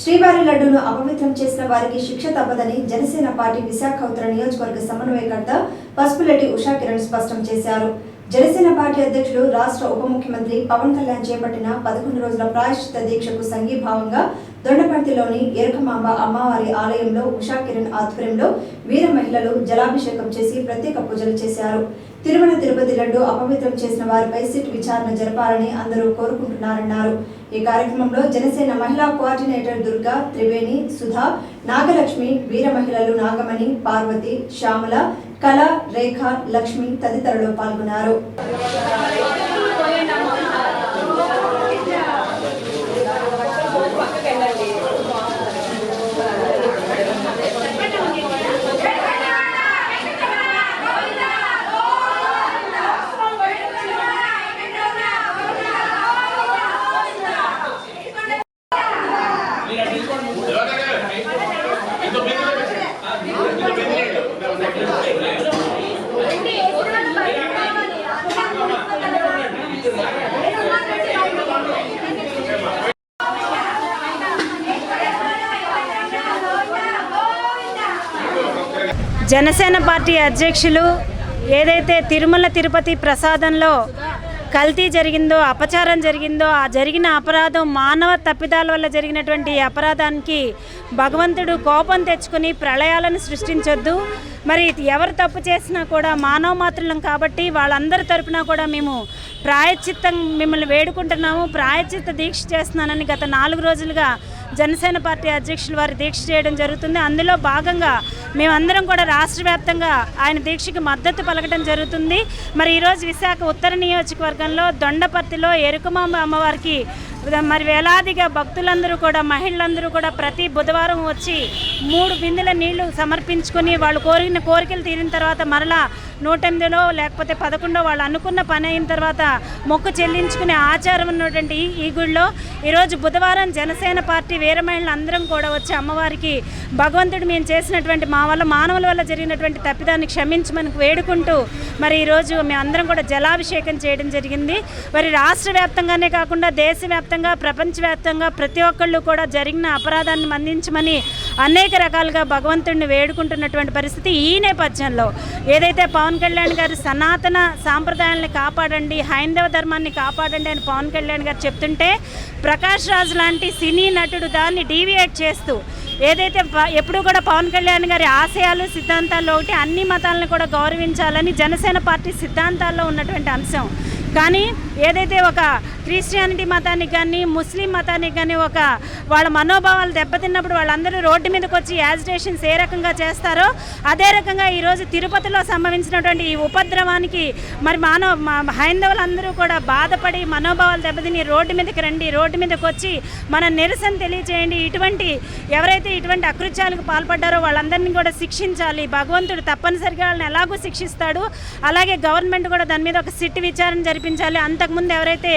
శ్రీవారి లడ్డూను అపవిత్రం చేసిన వారికి శిక్ష తప్పదని జనసేన పార్టీ విశాఖ ఉత్తర నియోజకవర్గ సమన్వయకర్త పసుపులెడ్డి ఉషా కిరణ్ స్పష్టం చేశారు. జనసేన పార్టీ అధ్యక్షులు రాష్ట్ర ఉప ముఖ్యమంత్రి పవన్ కళ్యాణ్ చేపట్టిన పదకొండు రోజుల ప్రాయశ్చిత దీక్షకు సంఘీభావంగా దొండపర్తిలోని ఎరుకమాంబ అమ్మవారి ఆలయంలో ఉషా కిరణ్ ఆధ్వర్యంలో వీర మహిళలు జలాభిషేకం చేసి ప్రత్యేక పూజలు చేశారు. తిరుమల తిరుపతి లడ్డు అపవిత్రం చేసిన వారిపై సిట్ విచారణ జరపాలని అందరూ కోరుకుంటున్నారన్నారు. ఈ కార్యక్రమంలో జనసేన మహిళా కోఆర్డినేటర్ దుర్గా త్రివేణి సుధా నాగలక్ష్మి వీర మహిళలు నాగమణి పార్వతి శ్యామల కళ రేఖ లక్ష్మి తదితరులు పాల్గొన్నారు. జనసేన పార్టీ అధ్యక్షులు ఏదైతే తిరుమల తిరుపతి ప్రసాదంలో కల్తీ జరిగిందో అపచారం జరిగిందో ఆ జరిగిన అపరాధం మానవ తప్పిదాల వల్ల జరిగినటువంటి అపరాధానికి భగవంతుడు కోపం తెచ్చుకుని ప్రళయాలను సృష్టించొద్దు. మరి ఎవరు తప్పు చేసినా కూడా మానవ మాత్రులం కాబట్టి వాళ్ళందరి తరపున కూడా మేము ప్రాయశ్చిత్తం మిమ్మల్ని వేడుకుంటున్నాము. ప్రాయశ్చిత్త దీక్ష చేస్తున్నానని గత నాలుగు రోజులుగా జనసేన పార్టీ అధ్యక్షులు వారి దీక్ష చేయడం జరుగుతుంది. అందులో భాగంగా మేమందరం కూడా రాష్ట్ర వ్యాప్తంగా ఆయన దీక్షకి మద్దతు పలకడం జరుగుతుంది. మరి ఈరోజు విశాఖ ఉత్తర నియోజకవర్గంలో దొండపర్తిలో ఎరుకమాంబ అమ్మవారికి మరి వేలాదిగా భక్తులందరూ కూడా మహిళలందరూ కూడా ప్రతి బుధవారం వచ్చి మూడు బిందెల నీళ్ళు సమర్పించుకొని వాళ్ళు కోరిన కోరికలు తీరిన తర్వాత మరలా నూట ఎనిమిదిలో లేకపోతే పదకొండో వాళ్ళు అనుకున్న పని అయిన తర్వాత మొక్కు చెల్లించుకునే ఆచారం ఉన్నటువంటి ఈ- గుడిలో ఈరోజు బుధవారం జనసేన పార్టీ వీరమహిళలు అందరం కూడా వచ్చి అమ్మవారికి భగవంతుడు మేము చేసినటువంటి మా వల్ల మానవుల వల్ల జరిగినటువంటి తప్పిదాన్ని క్షమించమని వేడుకుంటూ మరి ఈరోజు మేమందరం కూడా జలాభిషేకం చేయడం జరిగింది. మరి రాష్ట్ర వ్యాప్తంగానే కాకుండా దేశవ్యాప్తంగా ప్రపంచవ్యాప్తంగా ప్రతి ఒక్కళ్ళు కూడా జరిగిన అపరాధాన్ని మందించమని అనేక రకాలుగా భగవంతుడిని వేడుకుంటున్నటువంటి పరిస్థితి ఈ నేపథ్యంలో. ఏదైతే పవన్ పవన్ కళ్యాణ్ గారు సనాతన సాంప్రదాయాల్ని కాపాడండి హైందవ ధర్మాన్ని కాపాడండి అని పవన్ కళ్యాణ్ గారు చెప్తుంటే ప్రకాష్ రాజ్ లాంటి సినీ నటుడు దాన్ని డీవియేట్ చేస్తూ ఏదైతే ఎప్పుడు ఎప్పుడూ కూడా పవన్ కళ్యాణ్ గారి ఆశయాలు సిద్ధాంతాల్లో ఒకటి అన్ని మతాలను కూడా గౌరవించాలని జనసేన పార్టీ సిద్ధాంతాల్లో ఉన్నటువంటి అంశం. కానీ ఏదైతే ఒక క్రిస్టియానిటీ మతానికి కానీ ముస్లిం మతానికి కానీ ఒక వాళ్ళ మనోభావాలు దెబ్బతిన్నప్పుడు వాళ్ళందరూ రోడ్డు మీదకి వచ్చి యాజిటేషన్స్ ఏ రకంగా చేస్తారో అదే రకంగా ఈరోజు తిరుపతిలో సంభవించినటువంటి ఈ ఉపద్రవానికి మరి మానవ హైందవులందరూ కూడా బాధపడి మనోభావాలు దెబ్బతిని రోడ్డు మీదకి రండి రోడ్డు మీదకి వచ్చి మన నిరసన తెలియజేయండి ఇటువంటి ఎవరైతే ఇటువంటి అకృత్యాలకు పాల్పడ్డారో వాళ్ళందరినీ కూడా శిక్షించాలి. భగవంతుడు తప్పనిసరిగా వాళ్ళని ఎలాగో శిక్షిస్తాడు. అలాగే గవర్నమెంట్ కూడా దాని మీద ఒక సిట్ విచారణ జరిపించాలి. అంత అంతకుముందు ఎవరైతే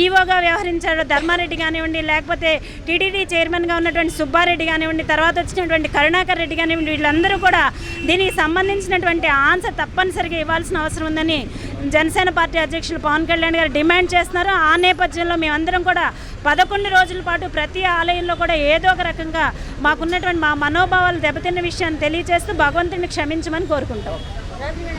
ఈవోగా వ్యవహరించారో ధర్మారెడ్డి కానివ్వండి లేకపోతే టీడీడీ చైర్మన్గా ఉన్నటువంటి సుబ్బారెడ్డి కానివ్వండి తర్వాత వచ్చినటువంటి కరుణాకర్ రెడ్డి కానివ్వండి వీళ్ళందరూ కూడా దీనికి సంబంధించినటువంటి ఆన్సర్ తప్పనిసరిగా ఇవ్వాల్సిన అవసరం ఉందని జనసేన పార్టీ అధ్యక్షులు పవన్ కళ్యాణ్ గారు డిమాండ్ చేస్తున్నారు. ఆ నేపథ్యంలో మేమందరం కూడా పదకొండు రోజుల పాటు ప్రతి ఆలయంలో కూడా ఏదో ఒక రకంగా మాకున్నటువంటి మా మనోభావాలు దెబ్బతిన్న విషయాన్ని తెలియజేస్తూ భగవంతుడిని క్షమించమని కోరుకుంటాం.